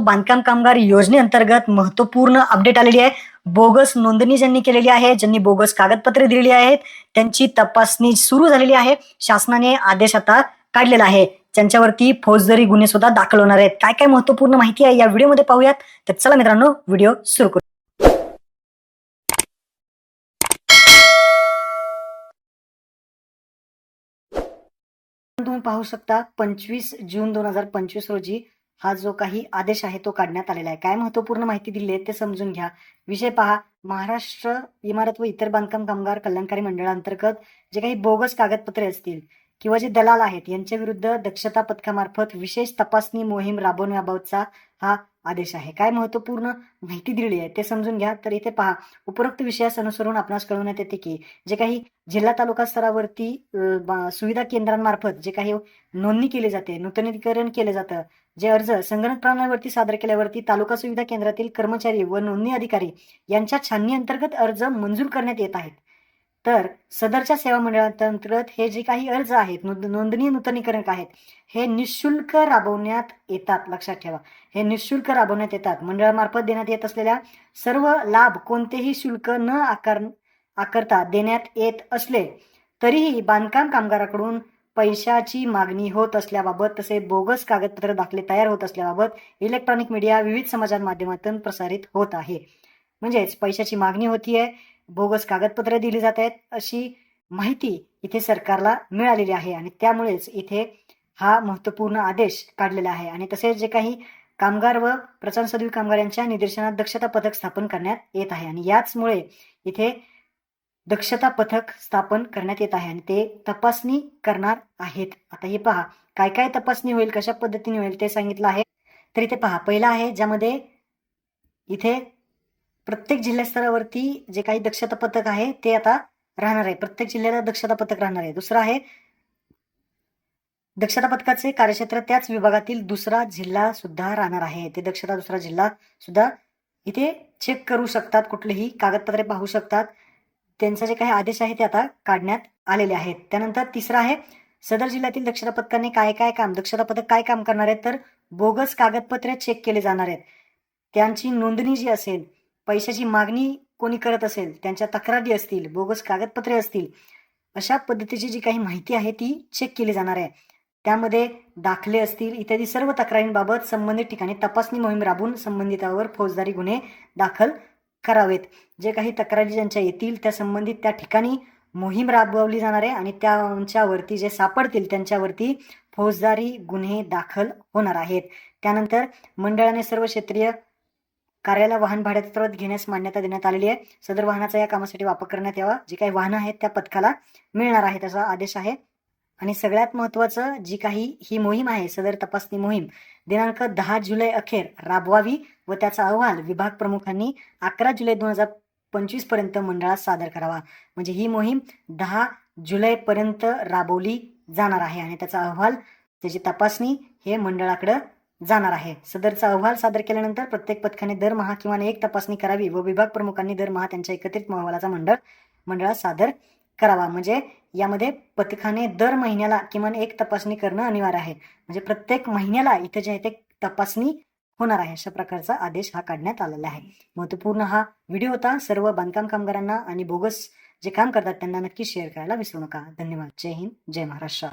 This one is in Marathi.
बांधकाम कामगार योजनेअंतर्गत महत्त्वपूर्ण अपडेट आलेली आहे. बोगस नोंदणी ज्यांनी केलेली आहे ज्यांनी बोगस कागदपत्रे दिलेली आहेत त्यांची तपासणी सुरू झालेली आहे. शासनाने आदेश आता काढलेला आहे. त्यांच्यावरती फौजदारी गुन्हे सुद्धा दाखल होणार आहेत. काय काय महत्त्वपूर्ण माहिती आहे या व्हिडिओमध्ये पाहूयात. तर चला मित्रांनो व्हिडिओ सुरू करू. तुम्ही पाहू शकता पंचवीस जून दोन हजार पंचवीस रोजी हा जो काही आदेश आहे तो काढण्यात आलेला आहे. काय महत्त्वपूर्ण माहिती दिली आहे ते समजून घ्या. विषय पहा. महाराष्ट्र इमारत व इतर बांधकाम कामगार कल्याणकारी मंडळांतर्गत जे काही बोगस कागदपत्रे असतील किंवा जे दलाल आहेत यांच्या विरुद्ध दक्षता पथकामार्फत विशेष तपासणी मोहीम राबवण्याबाबतचा हा आदेश आहे. काय महत्त्वपूर्ण माहिती दिलेली आहे ते समजून घ्या. तर इथे पहा उपरोक्त विषयास अनुसरून आपणास कळवण्यात येते की जे काही जिल्हा तालुका स्तरावरती बा- सुविधा केंद्रांमार्फत जे काही नोंदणी केली जाते नूतनीकरण केलं जातं जे अर्ज संगणक प्रणालीवरती सादर केल्यावरती तालुका सुविधा केंद्रातील कर्मचारी व नोंदणी अधिकारी यांच्या छाननी अंतर्गत अर्ज मंजूर करण्यात येत आहेत. तर सदरच्या सेवा मंडळांतर्गत हे जे काही अर्ज आहेत नोंद- नोंदणी नूतनीकरण आहेत हे निशुल्क राबवण्यात येतात लक्षात ठेवा. हे निशुल्क राबवण्यात येतात. मंडळामार्फत देण्यात येत असलेल्या सर्व लाभ कोणतेही शुल्क न आकार आकारता देण्यात येत असले तरीही बांधकाम कामगाराकडून पैशाची मागणी होत असल्याबाबत तसे बोगस कागदपत्र दाखले तयार होत असल्याबाबत इलेक्ट्रॉनिक मीडिया विविध समाजात माध्यमातून प्रसारित होत आहे. म्हणजेच पैशाची मागणी होती आहे बोगस कागदपत्रे दिली जात आहेत अशी माहिती इथे सरकारला मिळालेली आहे आणि त्यामुळेच इथे हा महत्त्वपूर्ण आदेश काढलेला आहे. आणि तसेच जे काही कामगार व प्रचार सदवी कामगार यांच्या निदर्शनात दक्षता पथक स्थापन करण्यात येत आहे आणि याचमुळे इथे दक्षता पथक स्थापन करण्यात येत आहे आणि ते तपासणी करणार आहेत. आता हे पहा काय काय तपासणी होईल कशा पद्धतीने होईल ते सांगितलं आहे. तर इथे पहा पहिला आहे ज्यामध्ये इथे प्रत्येक जिल्हा स्तरावरती जे काही दक्षता पथक आहे ते आता राहणार आहे. प्रत्येक जिल्ह्याला दक्षता पथक राहणार आहे. दुसरं आहे दक्षता पथकाचे कार्यक्षेत्र त्याच विभागातील दुसरा जिल्हा सुद्धा राहणार आहे. ते दक्षता दुसरा जिल्हा सुद्धा इथे चेक करू शकतात. कुठलेही कागदपत्रे पाहू शकतात. त्यांचा जे काही आदेश आहे ते आता काढण्यात आलेले आहेत. त्यानंतर तिसरं आहे सदर जिल्ह्यातील दक्षता पथकाने काय काय काम दक्षता पथक काय काम करणार आहेत? तर बोगस कागदपत्रे चेक केले जाणार आहेत. त्यांची नोंदणी जी असेल पैशाची मागणी कोणी करत असेल त्यांच्या तक्रारी असतील बोगस कागदपत्रे असतील अशा पद्धतीची जी काही माहिती आहे ती चेक केली जाणार आहे. त्यामध्ये दाखले असतील इत्यादी सर्व तक्रारींबाबत संबंधित ठिकाणी तपासणी मोहीम राबवून संबंधितावर फौजदारी गुन्हे दाखल करावेत. जे काही तक्रारी ज्यांच्या येतील त्या संबंधित त्या ठिकाणी मोहीम राबवली जाणार आहे आणि त्यांच्यावरती जे सापडतील त्यांच्यावरती फौजदारी गुन्हे दाखल होणार आहेत. त्यानंतर मंडळाने सर्व क्षेत्रीय कार्याला वाहन भाड्यात घेण्यास मान्यता देण्यात आलेली आहे. सदर वाहनाचा या कामासाठी वापर करण्यात यावा. जी काही वाहनं आहेत त्या पथकाला मिळणार आहेत असा आदेश आहे. आणि सगळ्यात महत्त्वाचं जी काही ही मोहीम आहे सदर तपासणी मोहीम दिनांक दहा जुलै अखेर राबवावी व त्याचा अहवाल विभाग प्रमुखांनी अकरा जुलै दोन हजार पंचवीसपर्यंत मंडळात सादर करावा. म्हणजे ही मोहीम दहा जुलै पर्यंत राबवली जाणार आहे. आणि त्याचा अहवाल त्याची तपासणी हे मंडळाकडं जाणार आहे. सदरचा अहवाल सादर केल्यानंतर प्रत्येक पथकाने दरमहा किमान एक तपासणी करावी व विभाग प्रमुखांनी दरमहा त्यांच्या एकत्रित अहवालाचा मंडळ मंडळात सादर करावा. म्हणजे यामध्ये पथकाने दर महिन्याला किमान एक तपासणी करणं अनिवार्य आहे. म्हणजे प्रत्येक महिन्याला इथे जे आहे ते तपासणी होणार आहे. अशा प्रकारचा आदेश हा काढण्यात आलेला आहे. महत्त्वपूर्ण हा व्हिडिओ होता. सर्व बांधकाम कामगारांना आणि बोगस जे काम करतात त्यांना नक्की शेअर करायला विसरू नका. धन्यवाद. जय हिंद. जय महाराष्ट्र.